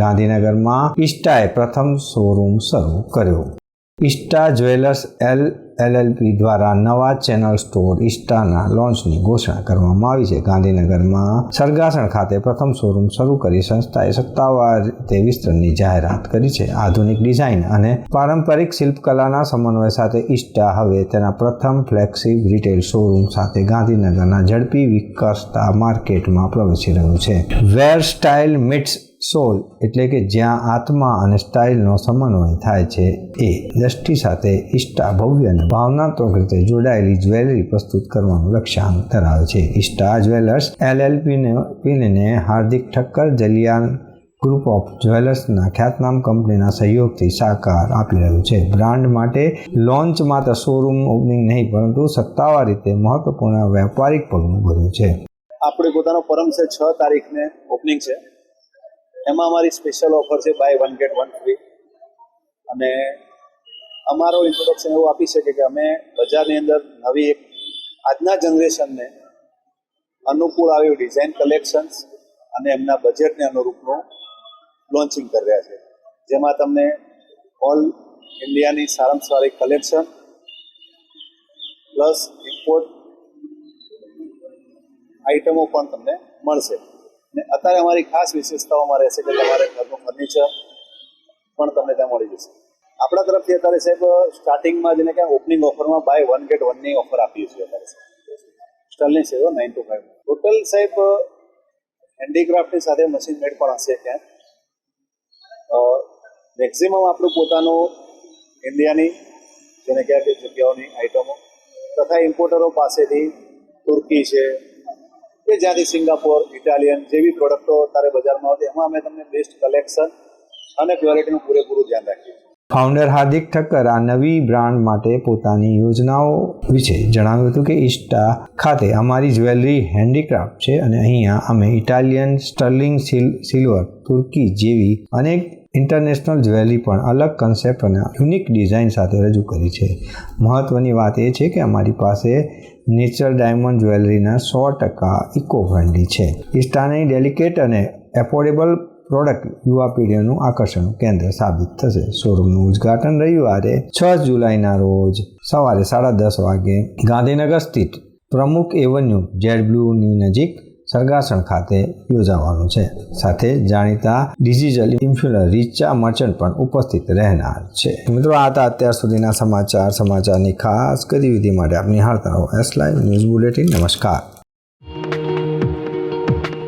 ગાંધીનગરમાં ઇસ્ટાએ પ્રથમ શોરૂમ શરૂ કર્યો. ઇસ્ટા જ્વેલર્સ એલ એલએલપી દ્વારા નવા ચેનલ સ્ટોર ઇસ્ટાના લોન્ચની ઘોષણા કરવામાં આવી છે. ગાંધીનગરમાં સરગાસણ ખાતે પ્રથમ શોરૂમ શરૂ કરી સંસ્થાએ સત્તાવાર રીતે વિસ્તરણની જાહેરાત કરી છે. આધુનિક ડિઝાઇન અને પારંપરિક શિલ્પકલાના સમન્વય સાથે ઇસ્ટા હવે તેના પ્રથમ ફ્લેગશિપ રિટેલ શોરૂમ સાથે ગાંધીનગરના ઝડપી વિકસતા માર્કેટમાં પ્રવેશી રહ્યું છે. વેર સ્ટાઇલ મિટ્સ સોલ એટલે કે જ્યાં આત્મા અને સ્ટાઇલનો સમન્વય થાય છે એ દ્રષ્ટિ સાથે ઈષ્ટા, ભવ્ય અને ભાવનાત્મક રીતે જોડાયેલી જ્વેલરી પ્રસ્તુત કરવાનું લક્ષ્યાંક ધરાવે છે. ઇસ્ટા જ્વેલર્સ એલએલપીને, પીનને હાર્દિક ઠક્કર, જલિયાન ગ્રુપ ઓફ જ્વેલર્સના ખ્યાતનામ કંપનીના સહયોગથી સાકાર આપી રહ્યું છે. બ્રાન્ડ માટે લોન્ચ માત્ર શોરૂમ ઓપનિંગ નહીં, પરંતુ સત્તાવાર રીતે મહત્વપૂર્ણ વ્યાપારિક પગલું ભર્યું છે. આપણે પોતાનો પરમ છે છ તારીખને ઓપનિંગ છે. એમાં અમારી સ્પેશિયલ ઓફર છે buy one get one free અને અમારો ઇન્ટ્રોડક્શન એવું આપી શકે કે અમે બજારની અંદર નવી એક, આજના જનરેશનને અનુકૂળ આવ્યું ડિઝાઇન કલેક્શન્સ અને એમના બજેટને અનુરૂપનું લોન્ચિંગ કરી રહ્યા છે. જેમાં તમને ઓલ ઇન્ડિયાની સારામાં સારી કલેક્શન પ્લસ ઇમ્પોર્ટ આઇટમો પણ તમને મળશે. અત્યારે અમારી ખાસ વિશેષતાઓમાં રહેશે કે તમારે ઘરનું ફર્નિચર પણ તમને ત્યાં મળી જશે. આપણા તરફથી અત્યારે સાહેબ સ્ટાર્ટિંગમાં જેને કે ઓપનિંગ ઓફરમાં બાય વન ગેટ વનની ઓફર આપીએ છીએ અત્યારે સ્ટલની સેવો નાઇન ટુ ફાઈવ ટોટલ સાહેબ હેન્ડીક્રાફ્ટની સાથે મશીન મેડ પણ હશે ક્યાંક મેક્સિમમ આપણું પોતાનું ઇન્ડિયાની જેને કહેવાય કે જગ્યાઓની આઇટમો તથા ઇમ્પોર્ટરો પાસેથી તુર્કી છે કે જ્યાંથી સિંગાપોર, ઇટાલિયન જેવી પ્રોડક્ટો અત્યારે બજારમાં આવતી, એમાં અમે તમને બેસ્ટ કલેક્શન અને ક્વોલિટીનું પૂરેપૂરું ધ્યાન રાખીએ છીએ. ફાઉન્ડર હાર્દિક ઠક્કર આ નવી બ્રાન્ડ માટે પોતાની યોજનાઓ વિશે જણાવ્યું હતું કે ઇસ્ટા ખાતે અમારી જ્વેલરી હેન્ડીક્રાફ્ટ છે અને અહીંયા અમે ઇટાલિયન સ્ટર્લિંગ સિલ સિલ્વર તુર્કી જેવી અનેક ઇન્ટરનેશનલ જ્વેલરી પણ અલગ કન્સેપ્ટ અને યુનિક ડિઝાઇન સાથે રજૂ કરી છે. મહત્ત્વની વાત એ છે કે અમારી પાસે નેચરલ ડાયમંડ જ્વેલરીના સો ટકા ઇકો ફ્રેન્ડલી છે. ઇસ્ટાની ડેલિકેટ અને એફોર્ડેબલ પ્રોડક્ટ યુવા પેઢીઓનું આકર્ષણનું કેન્દ્ર સાબિત થશે. શોરૂમનું ઉદ્ઘાટન રવિવારે છ જુલાઈના રોજ સવારે સાડા દસ વાગે ગાંધીનગર સ્થિત પ્રમુખ એવન્યુ જેડ બ્લુની નજીક સરગાસણ ખાતે યોજાવાનું છે. સાથે જાણીતા ડિજિટલ ઇન્ફ્લુઅર રીચા મર્ચન્ટ પણ ઉપસ્થિત રહેનાર છે. મિત્રો, આ હતા અત્યાર સુધીના સમાચાર. સમાચારની ખાસ ગતિવિધિ માટે આપની નિહાળતા હો એસ લાઈવ ન્યૂઝ બુલેટિન નમસ્કાર.